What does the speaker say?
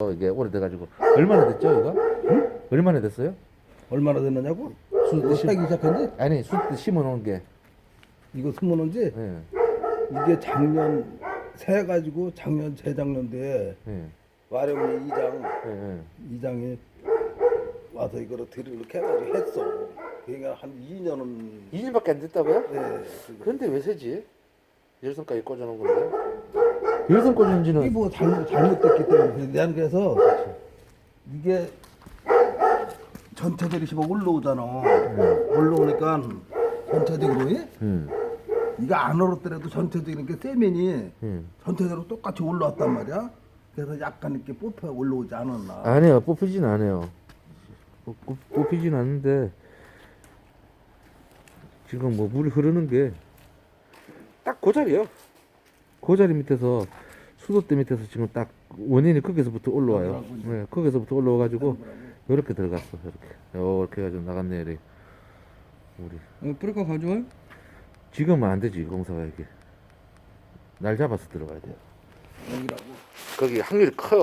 어, 이게 오래돼가지고 얼마나 됐죠 이거? 얼마나 됐어요? 얼마나 됐느냐고? 수, 이거 심, 타기 시작했지? 아니 수 심어놓은 게 이거 숨어놓은지 예, 이게 작년 새 가지고 작년 재작년도에 예, 와룡이 이장 예, 예. 이장이 와서 이거를 드리를 해가지고 했어. 그러니까 한 2년은 2년밖에 안 됐다고요? 네. 그런데 왜 세지? 열선까지 꽂아놓은 건데 열선 꽂은 이게 지는 뭐 잘못 잘못됐기 때문에 난 그래서 이게 전체적으로 씹어 올라오잖아. 올라오니까 전체적으로 예? 음, 이거 안 얼었더라도 전체적인 게 세면이 음. 전체적으로 똑같이 올라왔단 말이야. 그래서 약간 이렇게 뽑혀 올라오지 않았나. 아니요 뽑히진 않아요 뽑- 뽑- 뽑히진 않는데 지금 뭐 물이 흐르는 게 딱 그 자리요 그 자리 밑에서 수도대 밑에서 지금 딱 원인이 거기서부터 올라와요. 네, 거기서부터 올라와가지고 이렇게 들어갔어 이렇게. 이렇게 해가지고 나갔네 이렇게 우리. 어, 뿌리가 가져와요? 지금은 안 되지 공사가 이게. 날 잡아서 들어가야 돼요. 여기라고. 거기 확률이 커요